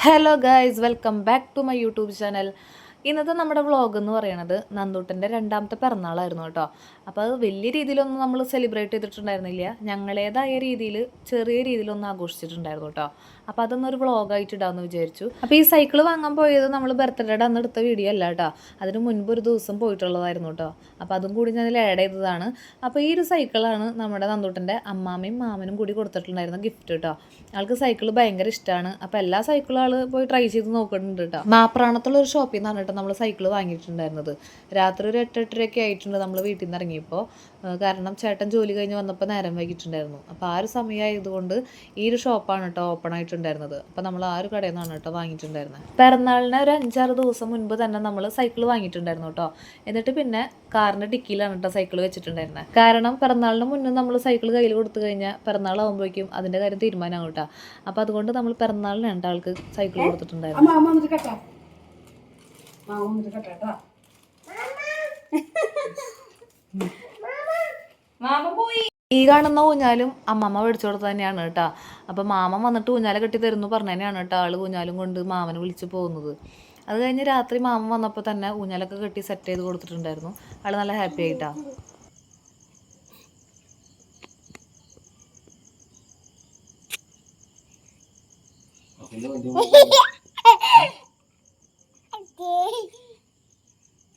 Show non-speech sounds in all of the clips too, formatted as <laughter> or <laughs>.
Hello guys welcome back to my YouTube channel ഇന്നത്തെ നമ്മുടെ vlog എന്ന് പറയുന്നത് നന്ദൂട്ടന്റെ രണ്ടാമത്തെ പിറന്നാളായിരുന്നു കേട്ടോ. അപ്പോൾ അത് വലിയ രീതിയിലൊന്നും നമ്മൾ സെലിബ്രേറ്റ് ചെയ്തിട്ടുണ്ടായിരുന്നില്ല. ഞങ്ങളേതായ രീതിയിൽ ചെറിയ രീതിയിലൊന്നും ആഘോഷിച്ചിട്ടുണ്ടായിരുന്നു കേട്ടോ. അപ്പോൾ അതൊന്നൊരു വ്ളോഗായിട്ട് ഇടാമെന്ന് വിചാരിച്ചു. അപ്പോൾ ഈ സൈക്കിൾ വാങ്ങാൻ പോയത് നമ്മൾ ബർത്ത്ഡേയുടെ അന്ന് എടുത്ത വീഡിയോ അല്ല കേട്ടോ. അതിന് മുൻപ് ഒരു ദിവസം പോയിട്ടുള്ളതായിരുന്നു കേട്ടോ. അപ്പോൾ അതും കൂടി ഞാൻ ആഡ് ചെയ്തതാണ്. അപ്പോൾ ഈ ഒരു സൈക്കിളാണ് നമ്മുടെ നന്ദൂട്ടന്റെ അമ്മാമയും മാമനും കൂടി കൊടുത്തിട്ടുണ്ടായിരുന്ന ഗിഫ്റ്റ് കേട്ടോ. ആൾക്ക് സൈക്കിൾ ഭയങ്കര ഇഷ്ടമാണ് അപ്പോൾ എല്ലാ സൈക്കിളും ആൾ പോയി ട്രൈ ചെയ്ത് നോക്കുന്നുണ്ട് കേട്ടോ. മാപ്രാണത്തുള്ള ഒരു ഷോപ്പിൽ നിന്നാണ് കേട്ടോ നമ്മൾ സൈക്കിൾ വാങ്ങിയിട്ടുണ്ടായിരുന്നത്. രാത്രി ഒരു എട്ട് എട്ടരയൊക്കെ ആയിട്ടുണ്ട് നമ്മൾ വീട്ടിൽ നിന്ന് ഇറങ്ങിയപ്പോൾ ഏഹ് കാരണം ചേട്ടൻ ജോലി കഴിഞ്ഞ് വന്നപ്പോൾ നേരം വൈകിട്ടുണ്ടായിരുന്നു. അപ്പോൾ ആ ഒരു സമയമായതുകൊണ്ട് ഈ ഒരു ഷോപ്പാണ് കേട്ടോ ഓപ്പൺ ആയിട്ടുണ്ടായിരുന്നത്. അപ്പോൾ നമ്മൾ ആ ഒരു കടയിൽ നിന്നാണ് കേട്ടോ വാങ്ങിയിട്ടുണ്ടായിരുന്നത് പിറന്നാളിന് ഒരു അഞ്ചാറ് ദിവസം മുൻപ് തന്നെ നമ്മൾ സൈക്കിൾ വാങ്ങിയിട്ടുണ്ടായിരുന്നു കേട്ടോ എന്നിട്ട് പിന്നെ കാറിന്റെ ഡിക്കിയിലാണ് കേട്ടോ സൈക്കിൾ വെച്ചിട്ടുണ്ടായിരുന്നത് കാരണം പിറന്നാളിന് മുന്നേ നമ്മൾ സൈക്കിൾ കയ്യിൽ കൊടുത്തു കഴിഞ്ഞാൽ പിറന്നാളാകുമ്പോഴേക്കും അതിന്റെ കാര്യം തീരുമാനമാകും കേട്ടോ അപ്പോൾ അതുകൊണ്ട് നമ്മൾ പിറന്നാളിന് രണ്ട് ആൾക്ക് സൈക്കിൾ കൊടുത്തിട്ടുണ്ടായിരുന്നു അമ്മ പോയി. ഈ കാണുന്ന ഊഞ്ഞാലും അമ്മമ്മ മേടിച്ചു കൊടുത്ത തന്നെയാണ് കേട്ടോ. അപ്പം മാമൻ വന്നിട്ട് ഊഞ്ഞാല കെട്ടി തരുന്നു പറഞ്ഞു തന്നെയാണ് കേട്ടോ ആൾ ഊഞ്ഞാലും കൊണ്ട് മാമനെ വിളിച്ചു പോകുന്നത്. അത് കഴിഞ്ഞ് രാത്രി മാമൻ വന്നപ്പോൾ തന്നെ ഊഞ്ഞാലൊക്കെ കെട്ടി സെറ്റ് ചെയ്ത് കൊടുത്തിട്ടുണ്ടായിരുന്നു. ആൾ നല്ല ഹാപ്പി ആയിട്ടാ.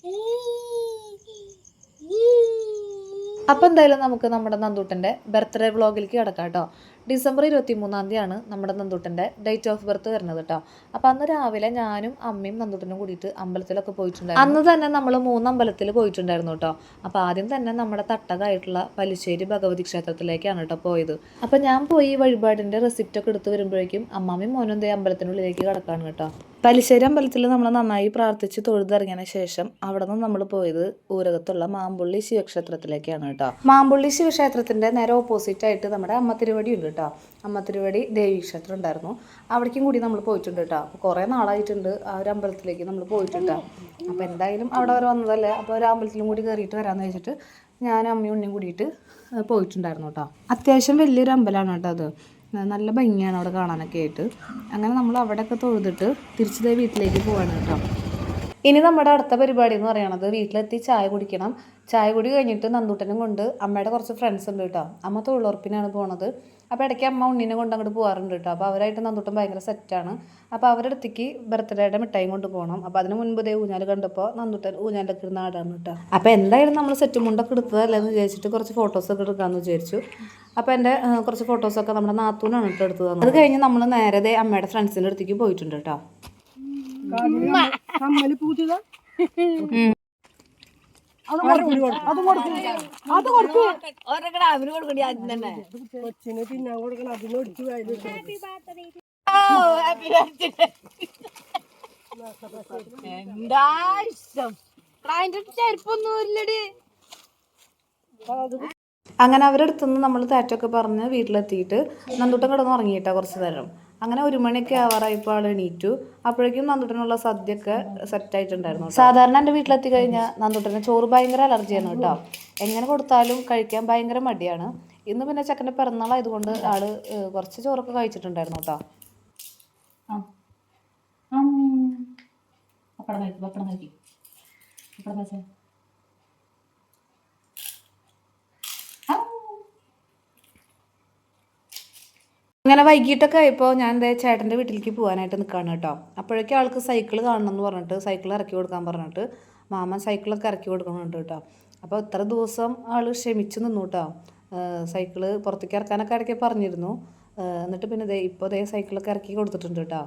<laughs> അപ്പം എന്തായാലും നമുക്ക് നമ്മുടെ നന്ദൂട്ടന്റെ ബർത്ത്ഡേ വ്ളോഗിലേക്ക് കിടക്കാം കേട്ടോ. ഡിസംബർ ഇരുപത്തി മൂന്നാം തീയതിയാണ് നമ്മുടെ നന്ദൂട്ടന്റെ ഡേറ്റ് ഓഫ് ബർത്ത് വരുന്നത് കേട്ടോ അപ്പം അന്ന് രാവിലെ ഞാനും അമ്മയും നന്ദൂട്ടനും കൂടിയിട്ട് അമ്പലത്തിലൊക്കെ പോയിട്ടുണ്ടായിരുന്നു. അന്ന് തന്നെ നമ്മൾ മൂന്ന് അമ്പലത്തിൽ പോയിട്ടുണ്ടായിരുന്നു കേട്ടോ അപ്പോൾ ആദ്യം തന്നെ നമ്മുടെ തട്ടകായിട്ടുള്ള പലിശ്ശേരി ഭഗവതി ക്ഷേത്രത്തിലേക്കാണ് കേട്ടോ പോയത്. അപ്പം ഞാൻ പോയി വഴിപാടിന്റെ റെസിപ്റ്റൊക്കെ എടുത്ത് വരുമ്പോഴേക്കും അമ്മാമ്മയും മോനും ദേ അമ്പലത്തിനുള്ളിലേക്ക് കിടക്കാണ് കേട്ടോ പലിശ്ശേരി അമ്പലത്തിൽ നമ്മൾ നന്നായി പ്രാർത്ഥിച്ച് തൊഴുതിറങ്ങിയതിന് ശേഷം അവിടെ നിന്ന് നമ്മൾ പോയത് ഊരകത്തുള്ള മാമ്പുള്ളി ശിവക്ഷേത്രത്തിലേക്കാണ് കേട്ടോ മാമ്പുള്ളി ശിവക്ഷേത്രത്തിന്റെ നേരെ ഓപ്പോസിറ്റ് ആയിട്ട് നമ്മുടെ അമ്മ തിരുവടി ഉണ്ട് കേട്ടോ. അമ്മ തിരുവടി ദേവി ക്ഷേത്രം ഉണ്ടായിരുന്നു. അവിടേക്കും കൂടി നമ്മൾ പോയിട്ടുണ്ട് കേട്ടോ. അപ്പോൾ കുറേ നാളായിട്ടുണ്ട് ആ ഒരു അമ്പലത്തിലേക്ക് നമ്മൾ പോയിട്ടുണ്ട് അപ്പോൾ എന്തായാലും അവിടെ വരെ വന്നതല്ലേ? അപ്പോൾ ഒരു അമ്പലത്തിലും കൂടി കയറിയിട്ട് വരാമെന്ന് വെച്ചിട്ട് ഞാൻ അമ്മയും ഉണ്ണിയും കൂടിയിട്ട് പോയിട്ടുണ്ടായിരുന്നു കേട്ടോ. അത്യാവശ്യം വലിയൊരു അമ്പലമാണ് കേട്ടോ അത്. നല്ല ഭംഗിയാണ് അവിടെ കാണാനൊക്കെ ആയിട്ട്. അങ്ങനെ നമ്മൾ അവിടെയൊക്കെ തൊഴുതിട്ട് തിരിച്ചു ദേവി വീട്ടിലേക്ക് പോവാണ് കേട്ടോ. ഇനി നമ്മുടെ അടുത്ത പരിപാടി എന്ന് പറയുന്നത് വീട്ടിലെത്തി ചായ കുടിക്കണം. ചായ കുടി കഴിഞ്ഞിട്ട് നന്ദൂട്ടനും കൊണ്ട് അമ്മയുടെ കുറച്ച് ഫ്രണ്ട്സ് ഉണ്ട് കേട്ടോ അമ്മ തൊഴിലുറപ്പിനാണ് പോണത്. അപ്പോൾ ഇടയ്ക്ക് അമ്മ ഉണ്ണിനെ കൊണ്ട് അങ്ങോട്ട് പോകാറുണ്ട് കേട്ടോ അപ്പോൾ അവരായിട്ട് നന്ദൂട്ടൻ ഭയങ്കര സെറ്റാണ് അപ്പോൾ അവരുടെ അടുത്തേക്ക് ബർത്ത്ഡേയുടെ മിഠായി കൊണ്ട് പോകണം അപ്പോൾ അതിന് മുൻപ് ദേ ഊഞ്ഞാൽ കണ്ടപ്പോൾ നന്ദൂട്ടൻ ഊഞ്ഞാലൊക്കെ ഇരുന്ന് ആടാണ് കേട്ടോ അപ്പോൾ എന്തായാലും നമ്മൾ സെറ്റ് മുണ്ടൊക്കെ എടുത്തതല്ലേന്ന് വിചാരിച്ചിട്ട് കുറച്ച് ഫോട്ടോസൊക്കെ എടുക്കാമെന്ന് വിചാരിച്ചു. അപ്പോൾ എന്റെ കുറച്ച് ഫോട്ടോസൊക്കെ നമ്മുടെ നാത്തൂനാണ് കേട്ടോ എടുത്തത്. അത് കഴിഞ്ഞ് നമ്മൾ നേരത്തെ അമ്മയുടെ ഫ്രണ്ട്സിന്റെ അടുത്തേക്ക് പോയിട്ടുണ്ട് കേട്ടോ കമ്മൽ പൂച്ചതാ അത് കൊടുക്ക് അത് കൊടുക്ക് അത് കൊടുക്ക്. കൊച്ചിന് തിന്നാൻ അങ്ങനെ അവരുടെ അടുത്തുനിന്ന് നമ്മൾ താറ്റൊക്കെ പറഞ്ഞ് വീട്ടിലെത്തിയിട്ട് നന്ദൂട്ടൻ കിടന്ന് ഉറങ്ങിയിട്ടാ കുറച്ച് നേരം. അങ്ങനെ ഒരു മണിയൊക്കെ ആവാറായപ്പോൾ ആൾ എണീറ്റു. അപ്പോഴേക്കും നന്ദുട്ടനുള്ള സദ്യയൊക്കെ സെറ്റ് ആയിട്ടുണ്ടായിരുന്നു സാധാരണ എന്റെ വീട്ടിലെത്തി കഴിഞ്ഞാൽ നന്ദുട്ടന് ചോറ് ഭയങ്കര അലർജിയാണ് കേട്ടോ. എങ്ങനെ കൊടുത്താലും കഴിക്കാൻ ഭയങ്കര മടിയാണ്. ഇന്ന് പിന്നെ ചെക്കന്റെ പിറന്നാളായതുകൊണ്ട് ആൾ കുറച്ച് ചോറൊക്കെ കഴിച്ചിട്ടുണ്ടായിരുന്നു കേട്ടോ. പപ്പടം കഴിക്കും പപ്പടം കഴിക്കും. പപ്പടം കഴിച്ചേ? അങ്ങനെ വൈകിട്ടൊക്കെ ആയപ്പോൾ ഞാൻ ദേ ചേട്ടന്റെ വീട്ടിലേക്ക് പോകാനായിട്ട് നിൽക്കുകയാണ് കേട്ടോ. അപ്പോഴേക്കും ആൾക്ക് സൈക്കിൾ കാണണം എന്ന് പറഞ്ഞിട്ട് സൈക്കിൾ ഇറക്കി കൊടുക്കാൻ പറഞ്ഞിട്ട് മാമൻ സൈക്കിളൊക്കെ ഇറക്കി കൊടുക്കുന്നുണ്ട് കേട്ടോ. അപ്പോൾ ഇത്ര ദിവസം ആൾ ക്ഷമിച്ച് നിന്നു കേട്ടോ. സൈക്കിൾ പുറത്തേക്ക് ഇറക്കാനൊക്കെ ഇടയ്ക്ക് പറഞ്ഞിരുന്നു. എന്നിട്ട് പിന്നെ ഇതേ ഇപ്പോൾ ഇതേ സൈക്കിളൊക്കെ ഇറക്കി കൊടുത്തിട്ടുണ്ട് കേട്ടോ.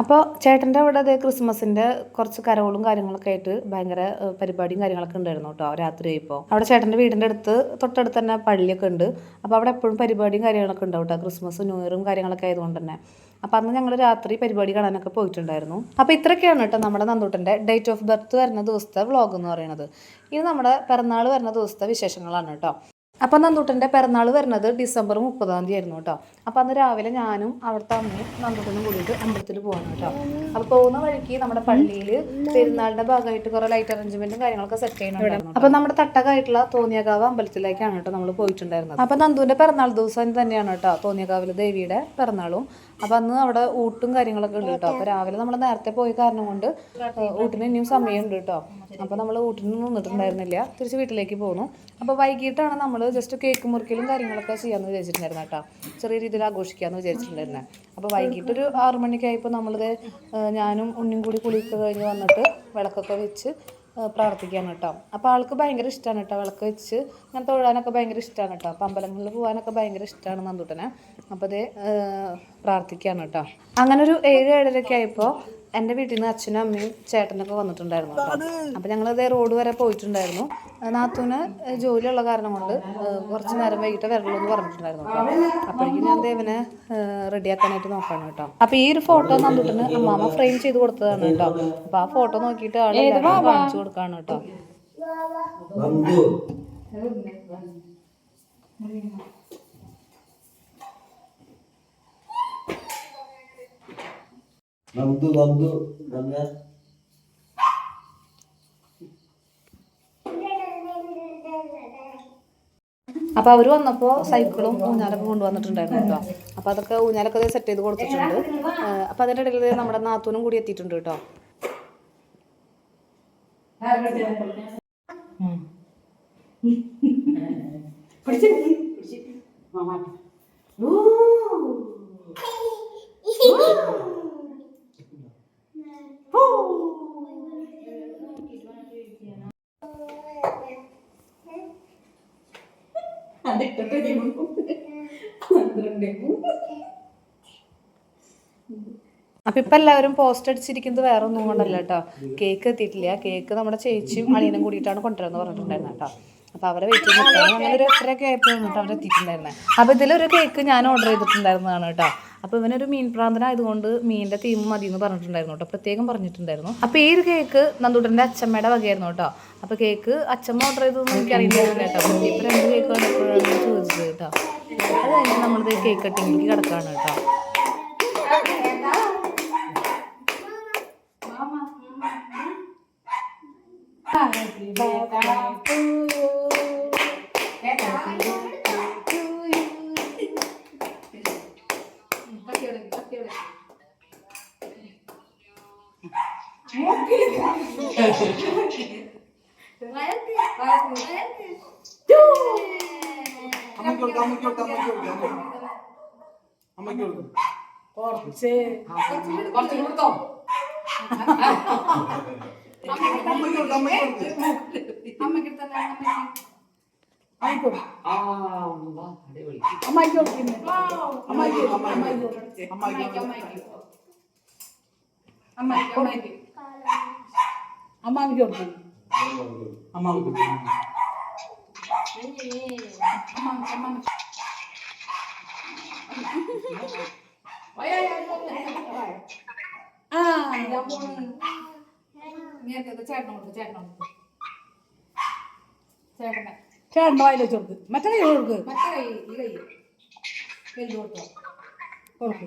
അപ്പോൾ ചേട്ടന്റെ അവിടെ അതേ ക്രിസ്മസിന്റെ കുറച്ച് കരോളും കാര്യങ്ങളൊക്കെ ആയിട്ട് ഭയങ്കര പരിപാടിയും കാര്യങ്ങളൊക്കെ ഉണ്ടായിരുന്നു കേട്ടോ രാത്രി ആയിപ്പോൾ അവിടെ ചേട്ടന്റെ വീടിന്റെ അടുത്ത് തൊട്ടടുത്ത് തന്നെ പള്ളിയൊക്കെ ഉണ്ട്. അപ്പോൾ അവിടെ എപ്പോഴും പരിപാടിയും കാര്യങ്ങളൊക്കെ ഉണ്ടാവും കേട്ടോ. ക്രിസ്മസ് ന്യൂ ഇയറും കാര്യങ്ങളൊക്കെ ആയതുകൊണ്ട് തന്നെ. അപ്പോൾ അന്ന് ഞങ്ങൾ രാത്രി പരിപാടി കാണാനൊക്കെ പോയിട്ടുണ്ടായിരുന്നു. അപ്പോൾ ഇത്രയൊക്കെയാണ് കേട്ടോ നമ്മുടെ നന്ദൂട്ടന്റെ ഡേറ്റ് ഓഫ് ബർത്ത് വരുന്ന ദിവസത്തെ വ്ളോഗ് എന്ന് പറയുന്നത്. ഇത് നമ്മുടെ പിറന്നാൾ വരുന്ന ദിവസത്തെ വിശേഷങ്ങളാണ് കേട്ടോ. അപ്പം നന്ദൂട്ടന്റെ പിറന്നാൾ വരുന്നത് ഡിസംബർ മുപ്പതാം തീയതി ആയിരുന്നു കേട്ടോ. അപ്പം അന്ന് രാവിലെ ഞാനും അവിടുത്തെ അമ്മയും നന്ദൂട്ടനും കൂടിയിട്ട് അമ്പലത്തിൽ പോകണം കേട്ടോ. അപ്പോൾ പോകുന്ന വഴിക്ക് നമ്മുടെ പള്ളിയിൽ പെരുന്നാളിന്റെ ഭാഗമായിട്ട് കുറേ ലൈറ്റ് അറേഞ്ച്മെന്റും കാര്യങ്ങളൊക്കെ സെറ്റ് ചെയ്യണം അപ്പോൾ നമ്മുടെ തട്ടകായിട്ടുള്ള തോന്നിയകാവ് അമ്പലത്തിലേക്കാണ് കേട്ടോ നമ്മൾ പോയിട്ടുണ്ടായിരുന്നത്. അപ്പോൾ നന്ദുവിന്റെ പിറന്നാൾ ദിവസം തന്നെയാണ് കേട്ടോ തോന്നിയകാവിലെ ദേവിയുടെ പിറന്നാളും. അപ്പോൾ അന്ന് അവിടെ ഊട്ടും കാര്യങ്ങളൊക്കെ ഉണ്ട് കേട്ടോ. അപ്പോൾ രാവിലെ നമ്മൾ നേരത്തെ പോയ കാരണം കൊണ്ട് ഊട്ടിന് ഇനിയും സമയമുണ്ട് കേട്ടോ. അപ്പോൾ നമ്മൾ ഊട്ടിന് നിന്നിട്ടുണ്ടായിരുന്നില്ല. തിരിച്ച് വീട്ടിലേക്ക് പോന്നു. അപ്പോൾ വൈകിട്ടാണ് നമ്മൾ ജസ്റ്റ് കേക്ക് മുറിക്കലും കാര്യങ്ങളൊക്കെ ചെയ്യാമെന്ന് വിചാരിച്ചിട്ടുണ്ടായിരുന്നു കേട്ടോ. ചെറിയ രീതിയിൽ ആഘോഷിക്കാമെന്ന് വിചാരിച്ചിട്ടുണ്ടായിരുന്നത് അപ്പോൾ വൈകിട്ട് ഒരു ആറു മണിക്കായപ്പോൾ നമ്മളിത് ഞാനും ഉണ്ണിയും കൂടി കുളിയൊക്കെ കഴിഞ്ഞ് വന്നിട്ട് വിളക്കൊക്കെ വെച്ച് പ്രാർത്ഥിക്കാണ് കേട്ടോ. അപ്പോൾ ആൾക്ക് ഭയങ്കര ഇഷ്ടമാണ് കേട്ടോ വിളക്ക് വെച്ച്. അങ്ങനെ തൊഴാനൊക്കെ ഭയങ്കര ഇഷ്ടമാണ് കേട്ടോ. അപ്പോൾ അമ്പലങ്ങളിൽ പോകാനൊക്കെ ഭയങ്കര ഇഷ്ടമാണ് നന്ദുട്ടനെ. അപ്പോൾ അത് പ്രാർത്ഥിക്കുകയാണ് കേട്ടോ. അങ്ങനെ ഒരു ഏഴ് ഏഴരയ്ക്ക് ആയപ്പോൾ എന്റെ വീട്ടിൽ നിന്ന് അച്ഛനും അമ്മയും ചേട്ടനൊക്കെ വന്നിട്ടുണ്ടായിരുന്നു കേട്ടോ. അപ്പോൾ ഞങ്ങൾ അതേ റോഡ് വരെ പോയിട്ടുണ്ടായിരുന്നു. നാത്തൂന് ജോലിയുള്ള കാരണം കൊണ്ട് കുറച്ച് നേരം വൈകിട്ട് വരള്ളൂ എന്ന് പറഞ്ഞിട്ടുണ്ടായിരുന്നു കേട്ടോ. അപ്പോഴേക്കും ഞാൻ ദേവനെ റെഡിയാക്കാനായിട്ട് നോക്കാണ് കേട്ടോ. അപ്പോൾ ഈ ഒരു ഫോട്ടോ നന്ദുട്ടിന് അമ്മാമ്മ ഫ്രെയിം ചെയ്ത് കൊടുത്തതാണ് കേട്ടോ. അപ്പോൾ ആ ഫോട്ടോ നോക്കിയിട്ട് ആൾ കാണിച്ചു കൊടുക്കാണ് കേട്ടോ. നന്ദു നന്ദു നന്ദു അപ്പോൾ അവർ വന്നപ്പോൾ സൈക്കിളും ഊഞ്ഞാലൊക്കെ കൊണ്ടുവന്നിട്ടുണ്ടായിരുന്നു കേട്ടോ. അപ്പോൾ അതൊക്കെ ഊഞ്ഞാലൊക്കെ സെറ്റ് ചെയ്ത് കൊടുത്തിട്ടുണ്ട്. അപ്പോൾ അതിന്റെ ഇടയിൽ നമ്മുടെ നാത്തൂനും കൂടി എത്തിയിട്ടുണ്ട് കേട്ടോ. പിടിച്ച്. മാമാ അപ്പൊ ഇപ്പൊ എല്ലാവരും പോസ്റ്റ് അടിച്ചിരിക്കുന്നത് വേറെ ഒന്നും കൊണ്ടല്ല കേട്ടോ. കേക്ക് എത്തിയിട്ടില്ല. കേക്ക് നമ്മുടെ ചേച്ചിയും അളിയനും കൂടിയിട്ടാണ് കൊണ്ടുവരുന്നത് പറഞ്ഞിട്ടുണ്ടായിരുന്നത് കേട്ടോ. അപ്പൊ അവരെ വെയിറ്റ് ചെയ്ത് നിൽക്കുകയാണ് അങ്ങനെ ഒരു എത്രയൊക്കെ ആയപ്പോഴാണ് കേട്ടോ അപ്പൊ അപ്പോൾ ഇതിലൊരു കേക്ക് ഞാൻ ഓർഡർ ചെയ്തിട്ടുണ്ടായിരുന്നതാണ് കേട്ടോ. അപ്പോൾ ഇവനൊരു മീൻ പ്രാന്തനായതുകൊണ്ട് മീനിന്റെ തീം മതി എന്ന് പറഞ്ഞിട്ടുണ്ടായിരുന്നു കേട്ടോ. പ്രത്യേകം പറഞ്ഞിട്ടുണ്ടായിരുന്നു. അപ്പോൾ ഈ ഒരു കേക്ക് നന്ദൂട്ടന്റെ അച്ഛമ്മയുടെ വകയായിരുന്നു കേട്ടോ. അപ്പോൾ കേക്ക് അച്ഛമ്മ ഓർഡർ ചെയ്തതൊന്നും എനിക്ക് അറിയില്ലായിരുന്നു കേട്ടോ. ഇപ്പം രണ്ട് കേക്ക് ഞാൻ ചോദിച്ചത് കേട്ടോ. അത് കഴിഞ്ഞ് നമ്മളിത് കേക്ക് കട്ടിങ്ങിലേക്ക് കിടക്കുകയാണ് കേട്ടോ. Happy birthday to you. Happy കൊടുക്കാം അമ്മയ്ക്ക് കൊടുക്കാം കുറച്ച് കുറച്ച് കൊടുത്തോ അമ്മയ്ക്ക് അമ്മയ്ക്ക് അമ്മയ്ക്ക് അമ്മയ്ക്ക് അമ്മയ്ക്ക് കൊടുക്കുന്നു അമ്മയ്ക്ക് കൊടുക്കാം. ആ പോണു. ചേട്ടനോട് ചേട്ടനോട് ചേട്ടനെ ചേട്ടന്റെ വായിൽ വെച്ച് കൊടുക്ക്. മറ്റേ കൈ കൊടുക്ക്. മറ്റേ കൈ ഈ കൈ വലുത് കൊടുത്തോ. കൊടുക്ക്.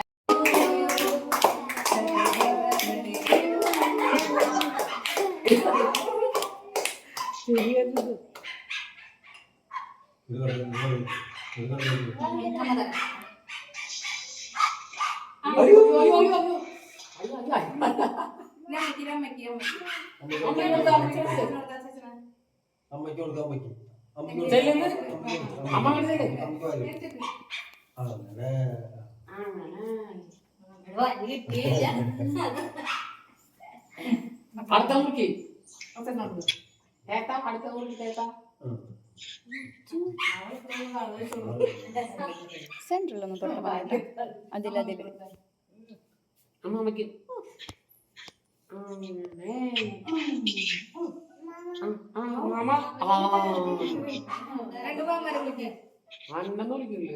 വരുന്നത് അടുത്ത കേട്ടാ അടുത്ത കേട്ടാ ഉം. സെൻട്രലൊന്നും തൊട്ട് പറയണ്ട അതിലതിൽ അമ്മ അമ്മയ്ക്ക്. അണ്ണെന്ന് വിളിക്കില്ലേ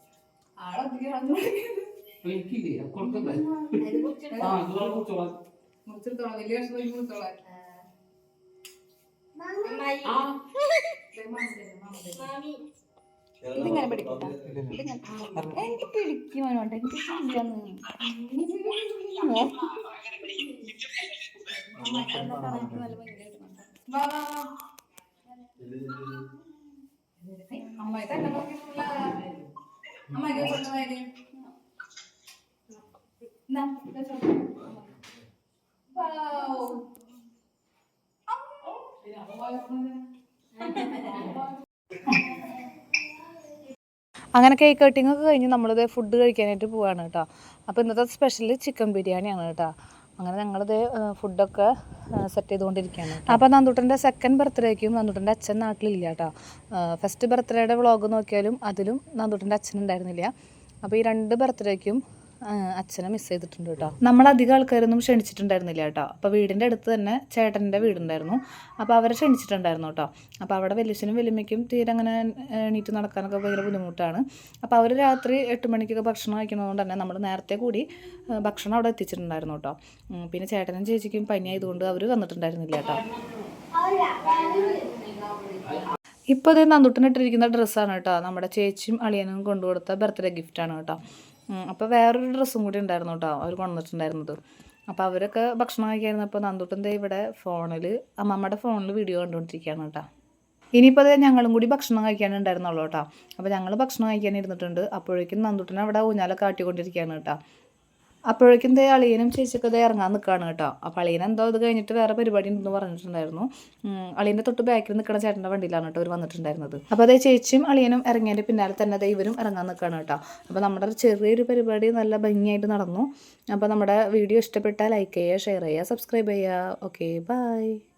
വിളിക്കില്ലേ കൊടുക്കണ്ടേ ആ ഇതുപോലെ കുറിച്ചോളാം മുറിച്ചിടത്തോളം വലിയ കഷ്ണം മുറിച്ചോളാം ഇതിങ്ങനെ പിടിക്കട്ടാ എനിക്ക് പിടിക്കുവാനോട്ടെ എനിക്ക് ചെയ്യാന്ന് വാ വാ വാ. അമ്മായി തന്നെ നോക്കിയിട്ടുള്ള അമ്മായി കൊണ്ടുപോയാൽ എന്നാ വൗ അങ്ങനെ കേക്ക് കട്ടിംഗ് ഒക്കെ കഴിഞ്ഞ് നമ്മളിത് ഫുഡ് കഴിക്കാനായിട്ട് പോവാണ് കേട്ടോ. അപ്പോൾ ഇന്നത്തെ സ്പെഷ്യൽ ചിക്കൻ ബിരിയാണിയാണ് കേട്ടോ. അങ്ങനെ ഞങ്ങളിത് ഫുഡൊക്കെ സെറ്റ് ചെയ്തുകൊണ്ടിരിക്കുകയാണ് അപ്പോൾ നന്ദുട്ടന്റെ സെക്കൻഡ് ബർത്ത്ഡേക്കും നന്ദുട്ടന്റെ അച്ഛൻ നാട്ടിലില്ല കേട്ടോ. ഫസ്റ്റ് ബർത്ത്ഡേയുടെ വ്ളോഗ് നോക്കിയാലും അതിലും നന്ദുട്ടന്റെ അച്ഛൻ ഉണ്ടായിരുന്നില്ല. അപ്പോൾ ഈ രണ്ട് ബർത്ത്ഡേക്കും അച്ഛനെ മിസ് ചെയ്തിട്ടുണ്ട് കേട്ടോ. നമ്മൾ അധികം ആൾക്കാരൊന്നും ക്ഷണിച്ചിട്ടുണ്ടായിരുന്നില്ല കേട്ടോ. അപ്പോൾ വീടിന്റെ അടുത്ത് തന്നെ ചേട്ടന്റെ വീടുണ്ടായിരുന്നു. അപ്പോൾ അവരെ ക്ഷണിച്ചിട്ടുണ്ടായിരുന്നു കേട്ടോ. അപ്പോൾ അവിടെ വലിയച്ഛനും വലിയമ്മയ്ക്കും തീരെ അങ്ങനെ എണീറ്റ് നടക്കാനൊക്കെ ഭയങ്കര ബുദ്ധിമുട്ടാണ്. അപ്പോൾ അവർ രാത്രി എട്ട് മണിക്കൊക്കെ ഭക്ഷണം കഴിക്കുന്നതുകൊണ്ട് തന്നെ നമ്മൾ നേരത്തെ കൂടി ഭക്ഷണം അവിടെ എത്തിച്ചിട്ടുണ്ടായിരുന്നു കേട്ടോ. പിന്നെ ചേട്ടനും ചേച്ചിക്കും പനിയായതുകൊണ്ട് അവർ വന്നിട്ടുണ്ടായിരുന്നില്ല കേട്ടോ. ഇപ്പോൾ അതേ നന്ദുട്ടിനിട്ടിരിക്കുന്ന ഡ്രസ്സാണ് കേട്ടോ. നമ്മുടെ ചേച്ചിയും അളിയനും കൊണ്ടുകൊടുത്ത ബർത്ത്ഡേ ഗിഫ്റ്റാണ് കേട്ടോ. അപ്പോൾ വേറൊരു ഡ്രസ്സും കൂടി ഉണ്ടായിരുന്നു കേട്ടോ അവർ കൊണ്ടുവന്നിട്ടുണ്ടായിരുന്നത്. അപ്പോൾ അവരൊക്കെ ഭക്ഷണം കഴിക്കായിരുന്നപ്പോൾ നന്ദുട്ടന്റെ ഇവിടെ ഫോണിൽ അമ്മമ്മയുടെ ഫോണിൽ വീഡിയോ കണ്ടുകൊണ്ടിരിക്കുകയാണ് കേട്ടോ ഇനിയിപ്പോൾ അത് ഞങ്ങളും കൂടി ഭക്ഷണം കഴിക്കാനുണ്ടായിരുന്നുള്ളൂ കേട്ടോ അപ്പോൾ ഞങ്ങൾ ഭക്ഷണം കഴിക്കാൻ ഇരുന്നിട്ടുണ്ട്. അപ്പോഴേക്കും നന്ദുട്ടൻ അവിടെ ഊഞ്ഞാലൊക്കെ കാട്ടിക്കൊണ്ടിരിക്കുകയാണ് കേട്ടോ അപ്പോഴേക്കും ദേ അളിയനും ചേച്ചിയൊക്കെ ദേ ഇറങ്ങാൻ നിൽക്കുകയാണ് കേട്ടോ. അപ്പോൾ അളിയൻ എന്തോ ഇത് കഴിഞ്ഞിട്ട് വേറെ പരിപാടി ഉണ്ടെന്ന് പറഞ്ഞിട്ടുണ്ടായിരുന്നു. അളിയന്റെ തൊട്ട് ബാക്കിൽ നിൽക്കുന്ന ചേട്ടന്റെ വണ്ടിയിലാണ് കേട്ടോ ഇവർ വന്നിട്ടുണ്ടായിരുന്നത്. അപ്പോൾ അതേ ചേച്ചിയും അളിയനും ഇറങ്ങിയതിന്റെ പിന്നാലെ തന്നെ അതേ ഇവരും ഇറങ്ങാൻ നിൽക്കുകയാണ് കേട്ടോ. അപ്പോൾ നമ്മുടെ ചെറിയൊരു പരിപാടി നല്ല ഭംഗിയായിട്ട് നടന്നു. അപ്പോൾ നമ്മുടെ വീഡിയോ ഇഷ്ടപ്പെട്ടാൽ ലൈക്ക് ചെയ്യുക ഷെയർ ചെയ്യുക സബ്സ്ക്രൈബ് ചെയ്യുക. Okay bye